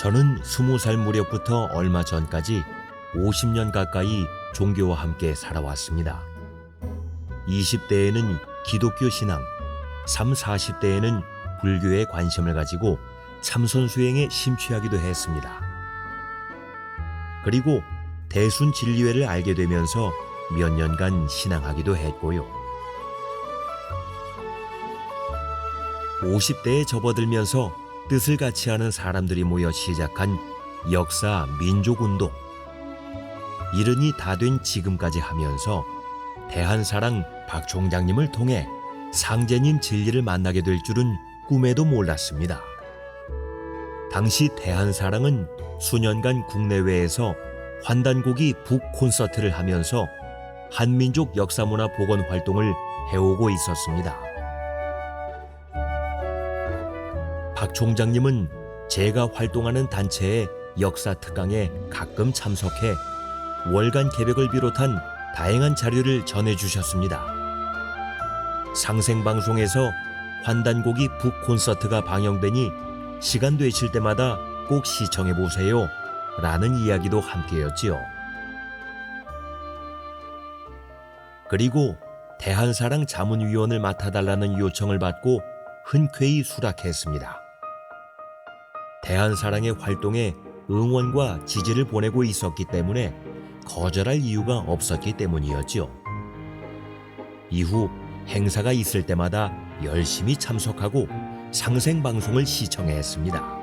저는 스무 살 무렵부터 얼마 전까지 50년 가까이 종교와 함께 살아왔습니다. 20대에는 기독교 신앙, 3, 40대에는 불교에 관심을 가지고 참선 수행에 심취하기도 했습니다. 그리고 대순 진리회를 알게 되면서 몇 년간 신앙하기도 했고요. 50대에 접어들면서 뜻을 같이 하는 사람들이 모여 시작한 역사 민족운동. 이른이 다 된 지금까지 하면서 대한사랑 박 총장님을 통해 상제님 진리를 만나게 될 줄은 꿈에도 몰랐습니다. 당시 대한사랑은 수년간 국내외에서 환단곡이 북 콘서트를 하면서 한민족 역사문화 복원 활동을 해오고 있었습니다. 박 총장님은 제가 활동하는 단체의 역사 특강에 가끔 참석해 월간 개벽을 비롯한 다양한 자료를 전해주셨습니다. 상생방송에서 환단곡이 북 콘서트가 방영되니 시간 되실 때마다 꼭 시청해 보세요. 라는 이야기도 함께였지요. 그리고 대한사랑 자문위원을 맡아달라는 요청을 받고 흔쾌히 수락했습니다. 대한사랑의 활동에 응원과 지지를 보내고 있었기 때문에 거절할 이유가 없었기 때문이었지요. 이후 행사가 있을 때마다 열심히 참석하고 상생 방송을 시청했습니다.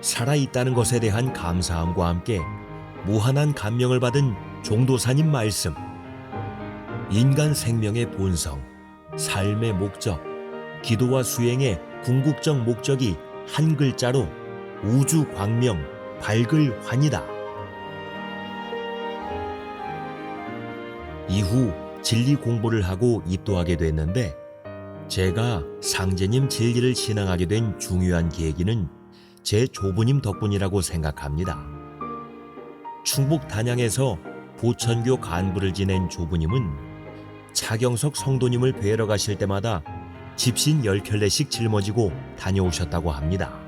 살아있다는 것에 대한 감사함과 함께 무한한 감명을 받은 종도사님 말씀. 인간 생명의 본성, 삶의 목적, 기도와 수행의 궁극적 목적이 한 글자로 우주 광명, 밝을 환이다. 이후 진리 공부를 하고 입도하게 됐는데 제가 상제님 진리를 신앙하게 된 중요한 계기는 제 조부님 덕분이라고 생각합니다. 충북 단양에서 보천교 간부를 지낸 조부님은 차경석 성도님을 뵈러 가실 때마다 집신 열 켤레씩 짊어지고 다녀오셨다고 합니다.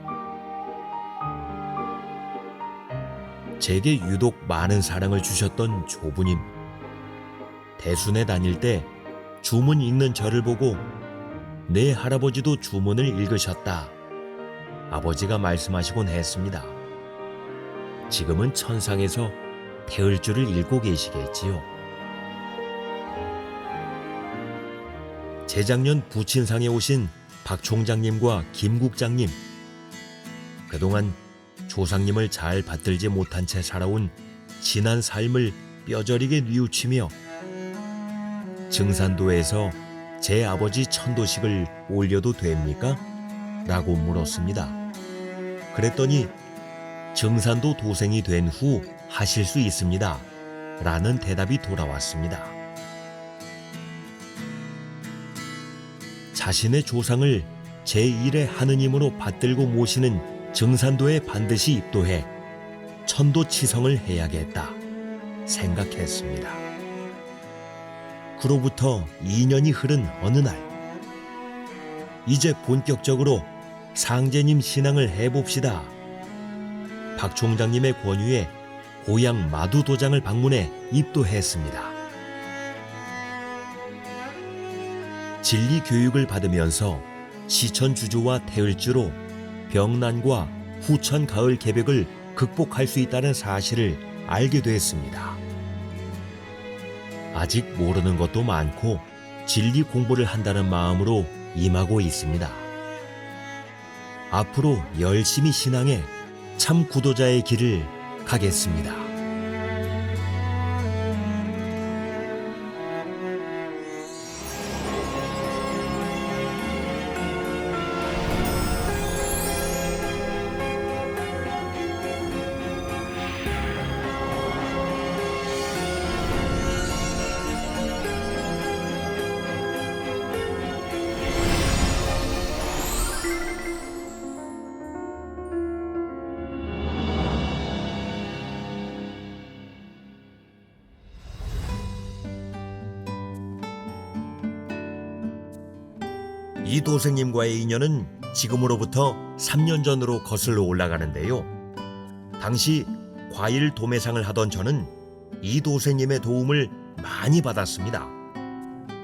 제게 유독 많은 사랑을 주셨던 조부님. 대순에 다닐 때 주문 읽는 저를 보고 내 할아버지도 주문을 읽으셨다. 아버지가 말씀하시곤 했습니다. 지금은 천상에서 태을주를 읽고 계시겠지요. 재작년 부친상에 오신 박 총장님과 김 국장님. 그동안 조상님을 잘 받들지 못한 채 살아온 지난 삶을 뼈저리게 뉘우치며 증산도에서 제 아버지 천도식을 올려도 됩니까? 라고 물었습니다. 그랬더니 증산도 도생이 된 후 하실 수 있습니다. 라는 대답이 돌아왔습니다. 자신의 조상을 제1의 하느님으로 받들고 모시는 증산도에 반드시 입도해 천도치성을 해야겠다 생각했습니다. 그로부터 2년이 흐른 어느 날 이제 본격적으로 상제님 신앙을 해봅시다. 박 총장님의 권유에 고향 마두도장을 방문해 입도했습니다. 진리 교육을 받으면서 시천 주조와 태을주로 병난과 후천 가을 개벽을 극복할 수 있다는 사실을 알게 됐습니다. 아직 모르는 것도 많고 진리 공부를 한다는 마음으로 임하고 있습니다. 앞으로 열심히 신앙해 참 구도자의 길을 가겠습니다. 이 도생님과의 인연은 지금으로부터 3년 전으로 거슬러 올라가는데요. 당시 과일 도매상을 하던 저는 이 도생님의 도움을 많이 받았습니다.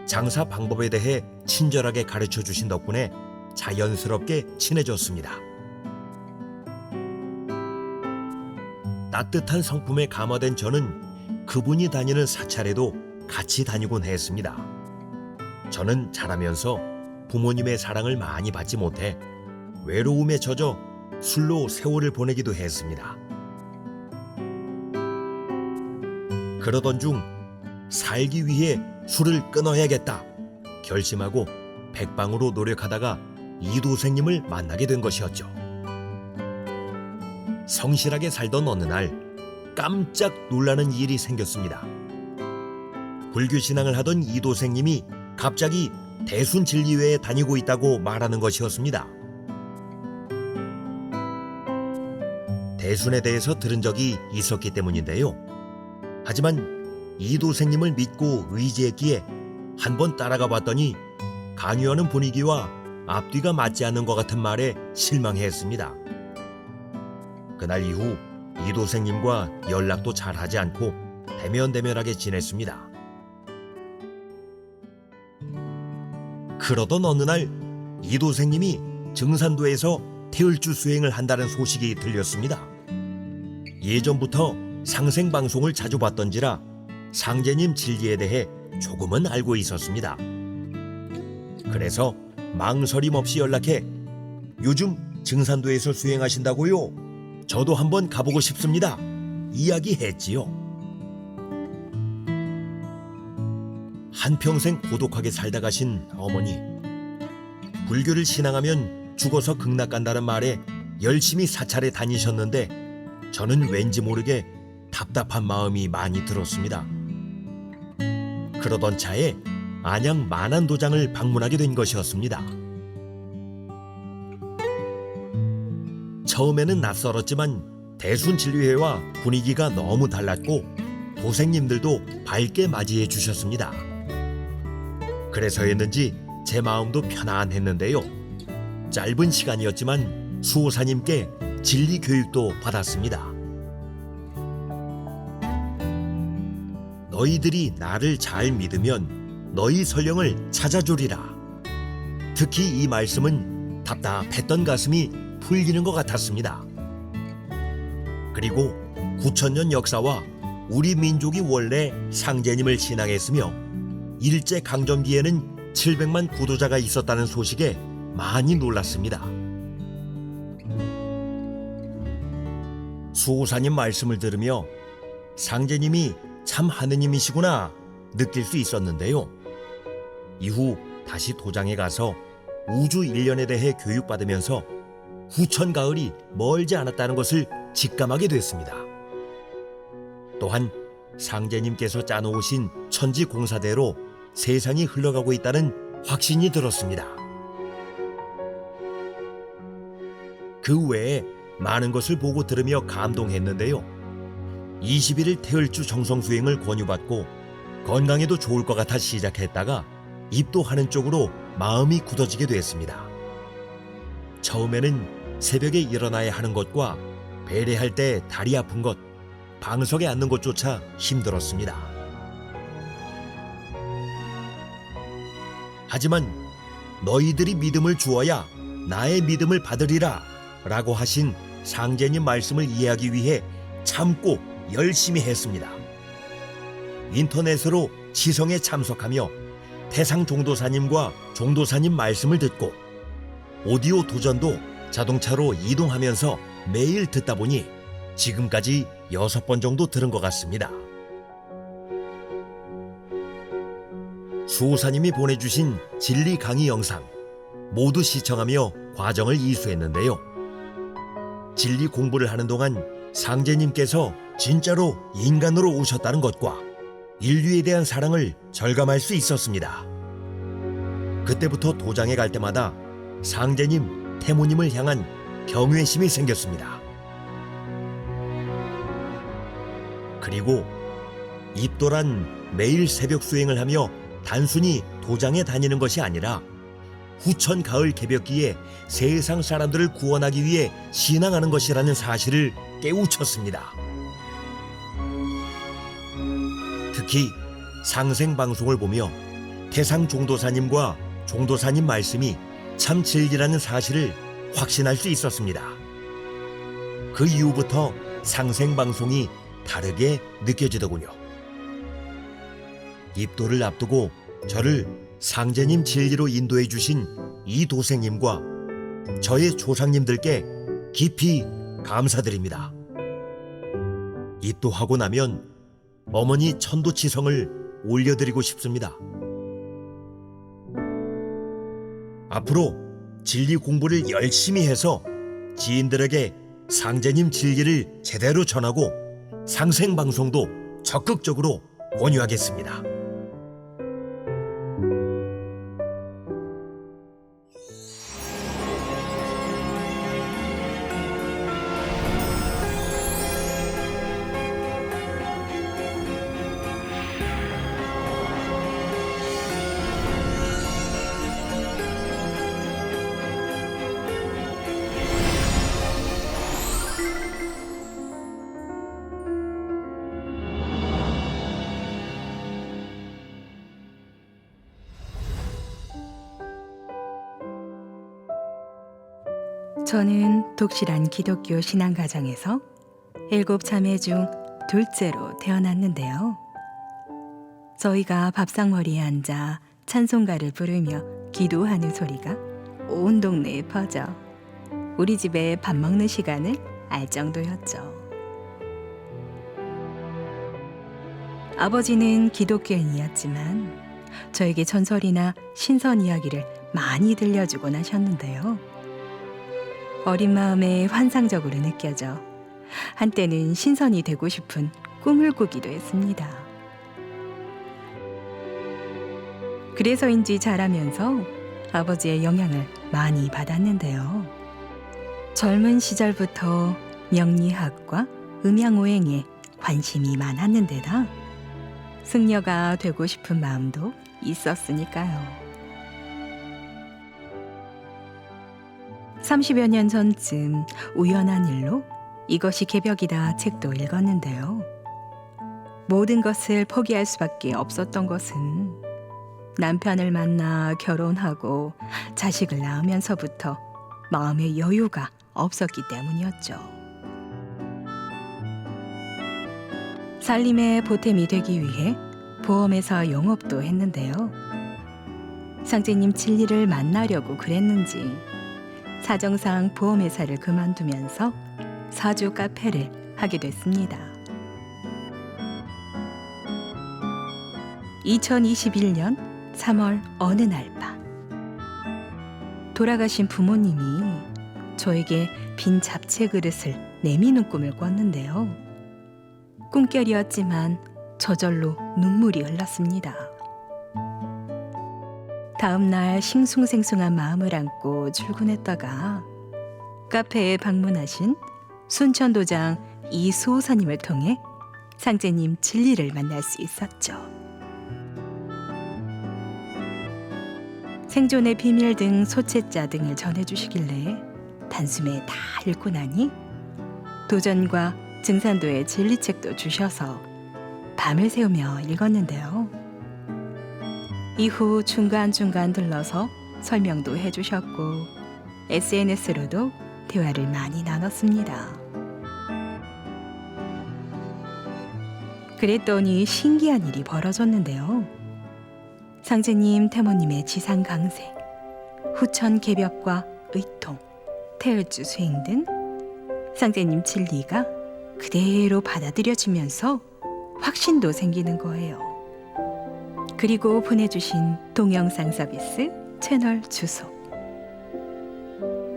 장사 방법에 대해 친절하게 가르쳐 주신 덕분에 자연스럽게 친해졌습니다. 따뜻한 성품에 감화된 저는 그분이 다니는 사찰에도 같이 다니곤 했습니다. 저는 자라면서 부모님의 사랑을 많이 받지 못해 외로움에 젖어 술로 세월을 보내기도 했습니다. 그러던 중 살기 위해 술을 끊어야겠다 결심하고 백방으로 노력하다가 이도생님을 만나게 된 것이었죠. 성실하게 살던 어느 날 깜짝 놀라는 일이 생겼습니다. 불교 신앙을 하던 이도생님이 갑자기 대순 진리회에 다니고 있다고 말하는 것이었습니다. 대순에 대해서 들은 적이 있었기 때문인데요. 하지만 이도생님을 믿고 의지했기에 한번 따라가 봤더니 강요하는 분위기와 앞뒤가 맞지 않는 것 같은 말에 실망했습니다. 그날 이후 이도생님과 연락도 잘 하지 않고 대면대면하게 지냈습니다. 그러던 어느 날 이도생님이 증산도에서 태을주 수행을 한다는 소식이 들렸습니다. 예전부터 상생 방송을 자주 봤던지라 상제님 진리에 대해 조금은 알고 있었습니다. 그래서 망설임 없이 연락해 요즘 증산도에서 수행하신다고요? 저도 한번 가보고 싶습니다. 이야기했지요. 한평생 고독하게 살다 가신 어머니. 불교를 신앙하면 죽어서 극락 간다는 말에 열심히 사찰에 다니셨는데 저는 왠지 모르게 답답한 마음이 많이 들었습니다. 그러던 차에 안양 만안도장을 방문하게 된 것이었습니다. 처음에는 낯설었지만 대순진리회와 분위기가 너무 달랐고 도생님들도 밝게 맞이해 주셨습니다. 그래서였는지 제 마음도 편안했는데요. 짧은 시간이었지만 수호사님께 진리 교육도 받았습니다. 너희들이 나를 잘 믿으면 너희 설령을 찾아주리라. 특히 이 말씀은 답답했던 가슴이 풀리는 것 같았습니다. 그리고 9천년 역사와 우리 민족이 원래 상제님을 신앙했으며 일제 강점기에는 700만 구도자가 있었다는 소식에 많이 놀랐습니다. 수호사님 말씀을 들으며 상제님이 참 하느님이시구나 느낄 수 있었는데요. 이후 다시 도장에 가서 우주 일련에 대해 교육받으면서 후천 가을이 멀지 않았다는 것을 직감하게 됐습니다. 또한 상제님께서 짜놓으신 천지 공사대로 세상이 흘러가고 있다는 확신이 들었습니다. 그 외에 많은 것을 보고 들으며 감동했는데요. 21일 태을주 정성 수행을 권유받고 건강에도 좋을 것 같아 시작했다가 입도하는 쪽으로 마음이 굳어지게 됐습니다. 처음에는 새벽에 일어나야 하는 것과 배례할 때 다리 아픈 것, 방석에 앉는 것조차 힘들었습니다. 하지만 너희들이 믿음을 주어야 나의 믿음을 받으리라 라고 하신 상제님 말씀을 이해하기 위해 참고 열심히 했습니다. 인터넷으로 지성에 참석하며 태상 종도사님과 종도사님 말씀을 듣고 오디오 도전도 자동차로 이동하면서 매일 듣다 보니 지금까지 여섯 번 정도 들은 것 같습니다. 수호사님이 보내주신 진리 강의 영상 모두 시청하며 과정을 이수했는데요. 진리 공부를 하는 동안 상제님께서 진짜로 인간으로 오셨다는 것과 인류에 대한 사랑을 절감할 수 있었습니다. 그때부터 도장에 갈 때마다 상제님, 태모님을 향한 경외심이 생겼습니다. 그리고 입도란 매일 새벽 수행을 하며 단순히 도장에 다니는 것이 아니라 후천 가을 개벽기에 세상 사람들을 구원하기 위해 신앙하는 것이라는 사실을 깨우쳤습니다. 특히 상생 방송을 보며 태상 종도사님과 종도사님 말씀이 참 진리라는 사실을 확신할 수 있었습니다. 그 이후부터 상생 방송이 다르게 느껴지더군요. 입도를 앞두고 저를 상제님 진리로 인도해 주신 이 도생님과 저의 조상님들께 깊이 감사드립니다. 입도하고 나면 어머니 천도치성을 올려드리고 싶습니다. 앞으로 진리 공부를 열심히 해서 지인들에게 상제님 진리를 제대로 전하고 상생 방송도 적극적으로 권유하겠습니다. 저는 독실한 기독교 신앙 가정에서 일곱 자매 중 둘째로 태어났는데요. 저희가 밥상머리에 앉아 찬송가를 부르며 기도하는 소리가 온 동네에 퍼져 우리 집에 밥 먹는 시간을 알 정도였죠. 아버지는 기독교인이었지만 저에게 전설이나 신선 이야기를 많이 들려주곤 하셨는데요. 어린 마음에 환상적으로 느껴져 한때는 신선이 되고 싶은 꿈을 꾸기도 했습니다. 그래서인지 자라면서 아버지의 영향을 많이 받았는데요. 젊은 시절부터 명리학과 음양오행에 관심이 많았는데다 승려가 되고 싶은 마음도 있었으니까요. 30여 년 전쯤 우연한 일로 이것이 개벽이다 책도 읽었는데요. 모든 것을 포기할 수밖에 없었던 것은 남편을 만나 결혼하고 자식을 낳으면서부터 마음의 여유가 없었기 때문이었죠. 살림의 보탬이 되기 위해 보험회사 영업도 했는데요. 상제님 진리를 만나려고 그랬는지 사정상 보험회사를 그만두면서 사주 카페를 하게 됐습니다. 2021년 3월 어느 날 밤, 돌아가신 부모님이 저에게 빈 잡채 그릇을 내미는 꿈을 꿨는데요. 꿈결이었지만 저절로 눈물이 흘렀습니다. 다음 날 싱숭생숭한 마음을 안고 출근했다가 카페에 방문하신 순천도장 이수호사님을 통해 상제님 진리를 만날 수 있었죠. 생존의 비밀 등 소체자 등을 전해주시길래 단숨에 다 읽고 나니 도전과 증산도의 진리책도 주셔서 밤을 새우며 읽었는데요. 이후 중간중간 들러서 설명도 해주셨고 SNS로도 대화를 많이 나눴습니다. 그랬더니 신기한 일이 벌어졌는데요. 상제님, 태모님의 지상 강세, 후천 개벽과 의통, 태을주 수행 등 상제님 진리가 그대로 받아들여지면서 확신도 생기는 거예요. 그리고 보내주신 동영상 서비스 채널 주소.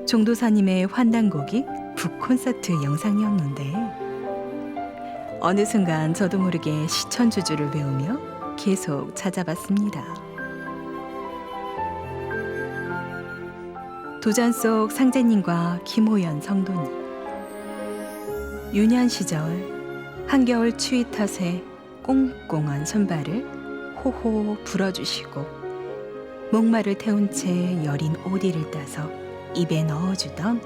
종도사님의 환단곡이 북콘서트 영상이었는데 어느 순간 저도 모르게 시천주주를 외우며 계속 찾아봤습니다. 도전 속 상제님과 김호연 성도님 유년 시절 한겨울 추위 탓에 꽁꽁한 손발을 호호 불어주시고 목마를 태운 채 여린 오디를 따서 입에 넣어주던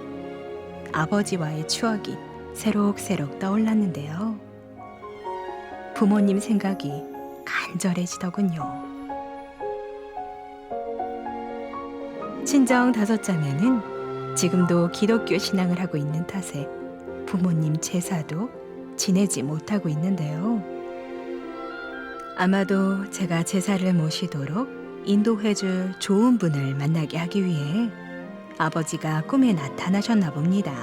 아버지와의 추억이 새록새록 떠올랐는데요. 부모님 생각이 간절해지더군요. 친정 다섯 자매는 지금도 기독교 신앙을 하고 있는 탓에 부모님 제사도 지내지 못하고 있는데요. 아마도 제가 제사를 모시도록 인도해줄 좋은 분을 만나게 하기 위해 아버지가 꿈에 나타나셨나 봅니다.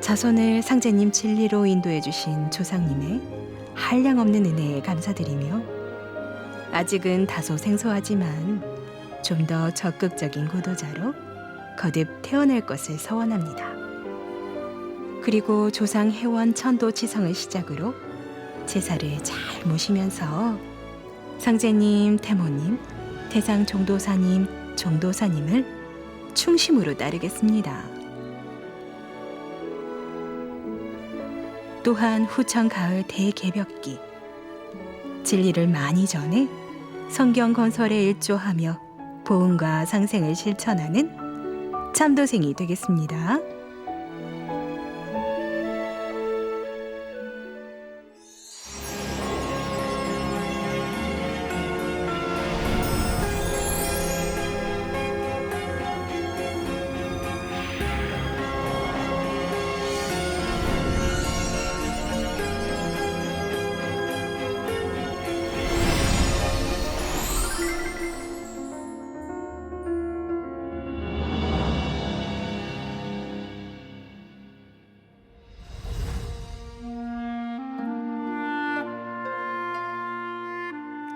자손을 상제님 진리로 인도해주신 조상님의 한량없는 은혜에 감사드리며 아직은 다소 생소하지만 좀 더 적극적인 구도자로 거듭 태어날 것을 서원합니다. 그리고 조상 회원 천도 치성을 시작으로 제사를 잘 모시면서 상제님, 태모님, 태상 종도사님, 종도사님을 충심으로 따르겠습니다. 또한 후천 가을 대개벽기 진리를 많이 전해 성경 건설에 일조하며 보응과 상생을 실천하는 참도생이 되겠습니다.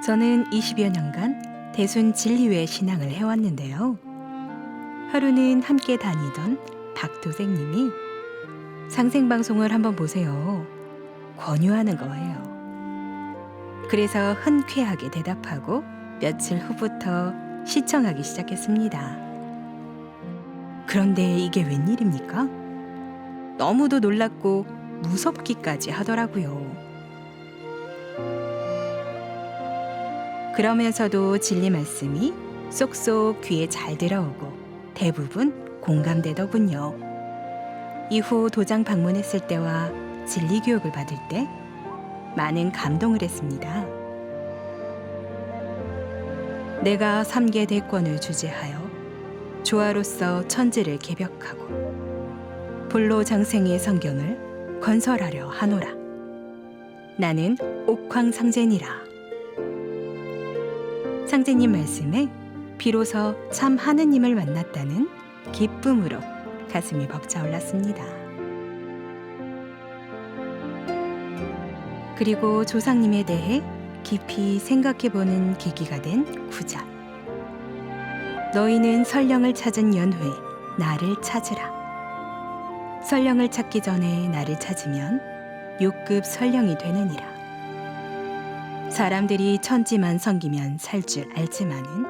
저는 20여 년간 대순 진리회 신앙을 해왔는데요. 하루는 함께 다니던 박 도생님이 상생방송을 한번 보세요. 권유하는 거예요. 그래서 흔쾌하게 대답하고 며칠 후부터 시청하기 시작했습니다. 그런데 이게 웬일입니까? 너무도 놀랍고 무섭기까지 하더라고요. 그러면서도 진리 말씀이 쏙쏙 귀에 잘 들어오고 대부분 공감되더군요. 이후 도장 방문했을 때와 진리 교육을 받을 때 많은 감동을 했습니다. 내가 삼계 대권을 주재하여 조화로서 천지를 개벽하고 불로 장생의 성경을 건설하려 하노라. 나는 옥황상제니라. 상제님 말씀에 비로소 참 하느님을 만났다는 기쁨으로 가슴이 벅차올랐습니다. 그리고 조상님에 대해 깊이 생각해보는 계기가 된 구절. 너희는 설령을 찾은 연회 나를 찾으라. 설령을 찾기 전에 나를 찾으면 6급 설령이 되느니라. 사람들이 천지만 섬기면 살 줄 알지만은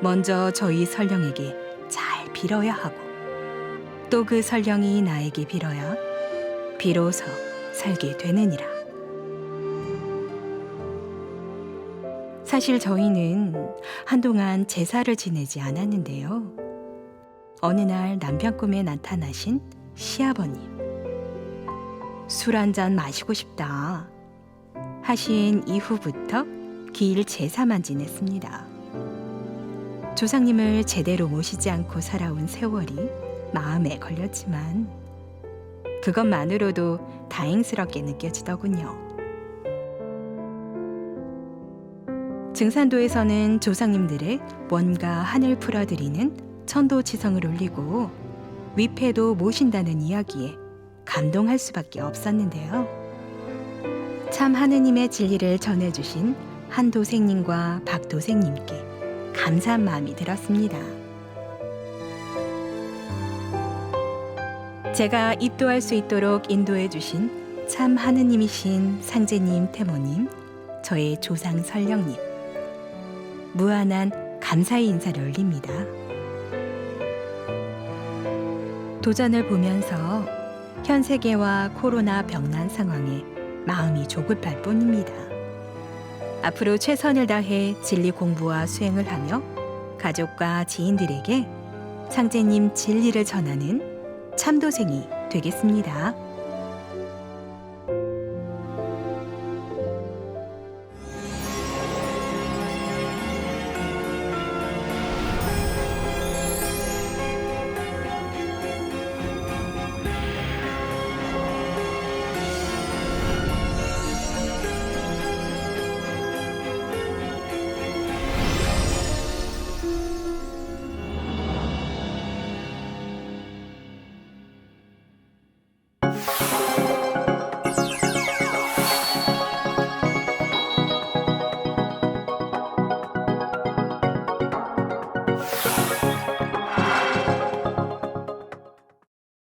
먼저 저희 설령에게 잘 빌어야 하고 또 그 설령이 나에게 빌어야 비로소 살게 되느니라. 사실 저희는 한동안 제사를 지내지 않았는데요. 어느 날 남편 꿈에 나타나신 시아버님. 술 한 잔 마시고 싶다. 하신 이후부터 길 제사만 지냈습니다. 조상님을 제대로 모시지 않고 살아온 세월이 마음에 걸렸지만 그것만으로도 다행스럽게 느껴지더군요. 증산도에서는 조상님들의 뭔가 한을 풀어드리는 천도지성을 올리고 위패도 모신다는 이야기에 감동할 수밖에 없었는데요. 참 하느님의 진리를 전해주신 한도생님과 박도생님께 감사한 마음이 들었습니다. 제가 입도할 수 있도록 인도해 주신 참 하느님이신 상제님, 태모님, 저의 조상 설령님, 무한한 감사의 인사를 올립니다. 도전을 보면서 현 세계와 코로나 병난 상황에 마음이 조급할 뿐입니다. 앞으로 최선을 다해 진리 공부와 수행을 하며 가족과 지인들에게 상제님 진리를 전하는 참도생이 되겠습니다.